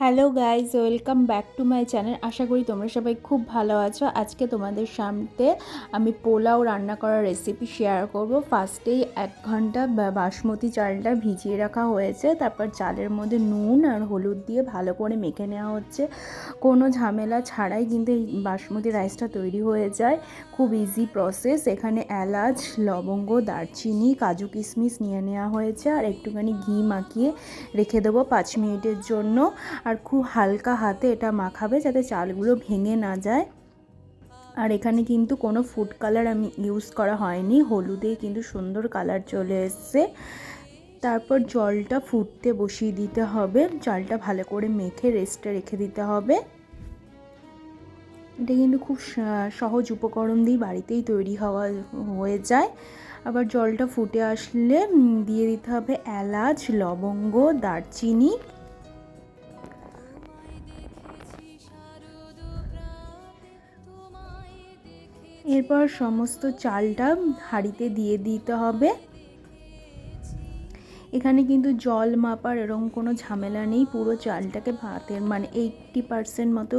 Hello guys welcome back to my channel. আশা করি তোমরা সবাই খুব ভালো আছো। আজকে তোমাদের সামনে আমি পোলাও রান্না করার রেসিপি শেয়ার করব। ফার্স্টেই এক ঘণ্টা বাসমতি চালটা ভিজিয়ে রাখা হয়েছে। তারপর চালের মধ্যে নুন আর হলুদ দিয়ে ভালো করে মেখে নেওয়া হচ্ছে। কোনো ঝামেলা ছাড়াই কিন্তু এই বাসমতি রাইসটা তৈরি হয়ে যায়। খুব ইজি প্রসেস এখানে এলাচ, লবঙ্গ, দারচিনি, কাজু কিশমিশ নিয়ে নেওয়া হয়েছে। আর একটুখানি ঘি মাখিয়ে রেখে দেবো পাঁচ মিনিটের জন্য। আর খুব হালকা হাতে এটা মাখাবে যাতে চালগুলো ভেঙে না যায়। আর এখানে কিন্তু কোনো ফুড কালার আমি ইউজ করা হয়নি। হলুদে কিন্তু সুন্দর কালার চলে এসছে। তারপর জলটা ফুটতে বসিয়ে দিতে হবে। চালটা ভালো করে মেখে রেস্টে রেখে দিতে হবে। এটা কিন্তু খুব সহজ উপকরণ দিয়ে বাড়িতেই তৈরি হওয়া, হয়ে যায়। আবার জলটা ফুটে আসলে দিয়ে দিতে হবে এলাচ, লবঙ্গ, দারচিনি। এরপর সমস্ত চালটা হাঁড়িতে দিয়ে দিতে হবে। এখানে কিন্তু জল মাপার এরকম কোনো ঝামেলা নেই, পুরো চালটাকে ভাতের মানে এইটটি পারসেন্ট মতো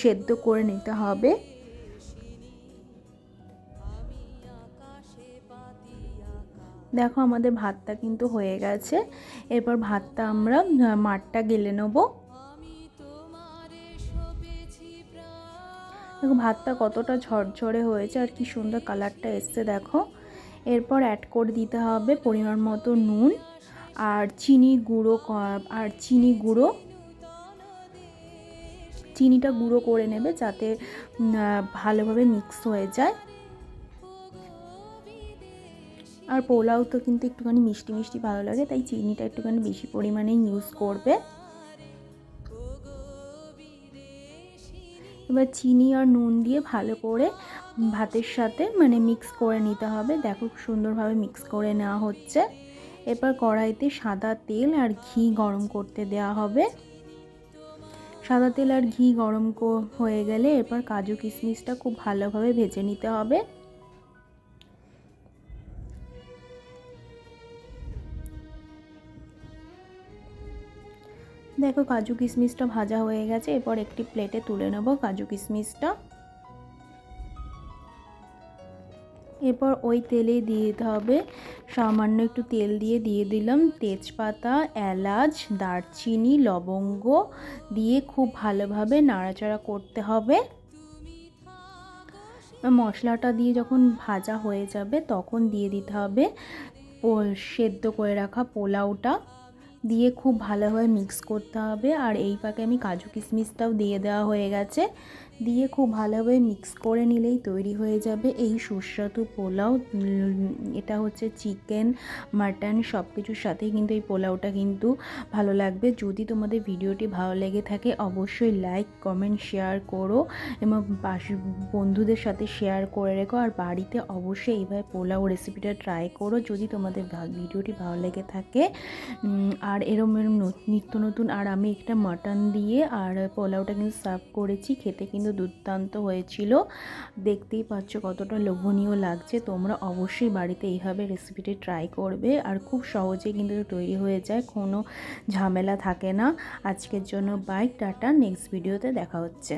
সেদ্ধ করে নিতে হবে। দেখো আমাদের ভাতটা কিন্তু হয়ে গেছে। এরপর ভাতটা আমরা মাঠটা গেলে নেব। দেখো ভাতটা কতটা ঝরঝরে হয়েছে আর কি সুন্দর কালারটা এসছে, দেখো। এরপর অ্যাড করে দিতে হবে পরিমাণ মতো নুন আর চিনি গুঁড়ো আর চিনি গুঁড়ো। চিনিটা গুঁড়ো করে নেবে যাতে ভালোভাবে মিক্স হয়ে যায়। আর পোলাও তো কিন্তু একটুখানি মিষ্টি মিষ্টি ভালো লাগে, তাই চিনিটা একটুখানি বেশি পরিমাণে ইউজ করবে। এবার চিনি আর নুন দিয়ে ভালো করে ভাতের সাথে মানে মিক্স করে নিতে হবে। দেখো সুন্দরভাবে মিক্স করে নেওয়া হচ্ছে। এরপর কড়াইতে সাদা তেল আর ঘি গরম করতে দেওয়া হবে। সাদা তেল আর ঘি গরম হয়ে গেলে এরপর কাজু কিশমিশটা খুব ভালোভাবে ভেজে নিতে হবে। দেখো কাজু কিশমিশটা ভাজা হয়ে গেছে, এরপর একটি প্লেটে তুলে নেব কাজু কিশমিশটা। এরপর ওই তেলে দিয়ে দিতে হবে। সামান্য একটু তেল দিয়ে দিয়ে দিলাম। তেজপাতা, এলাচ, দারচিনি, লবঙ্গ দিয়ে খুব ভালোভাবে নাড়াচাড়া করতে হবে। মশলাটা দিয়ে যখন ভাজা হয়ে যাবে তখন দিয়ে দিতে হবে সেদ্ধ করে রাখা পোলাওটা। দিয়ে খুব ভালোভাবে মিক্স করতে হবে। আর এই পাকে আমি কাজু কিশমিশটাও দিয়ে দেওয়া হয়ে গেছে। দিয়ে খুব ভালোভাবে মিক্স করে নিলেই তৈরি হয়ে যাবে এই সুস্বাদু পোলাও। এটা হচ্ছে চিকেন, মাটন সব কিছুর সাথেই কিন্তু এই পোলাওটা কিন্তু ভালো লাগবে। যদি তোমাদের ভিডিওটি ভালো লেগে থাকে অবশ্যই লাইক কমেন্ট শেয়ার করো এবং পাশে, বন্ধুদের সাথে শেয়ার করে রেখো। আর বাড়িতে অবশ্যই এইভাবে পোলাও রেসিপিটা ট্রাই করো যদি তোমাদের ভিডিওটি ভালো লেগে থাকে। আর এরম এরম নত- নিত্য নতুন আর আমি একটা মাটন দিয়ে আর পোলাওটা কিন্তু সার্ভ করেছি। খেতে কিন্তু দুর্দান্ত হয়েছিল। দেখতেই পাচ্ছ কতটা লোভনীয় লাগছে। তোমরা অবশ্যই বাড়িতে এইভাবে রেসিপিটি ট্রাই করবে আর খুব সহজেই কিন্তু তৈরি হয়ে যায়, কোনো ঝামেলা থাকে না। আজকের জন্য বাইক টাটা নেক্সট ভিডিওতে দেখা হচ্ছে।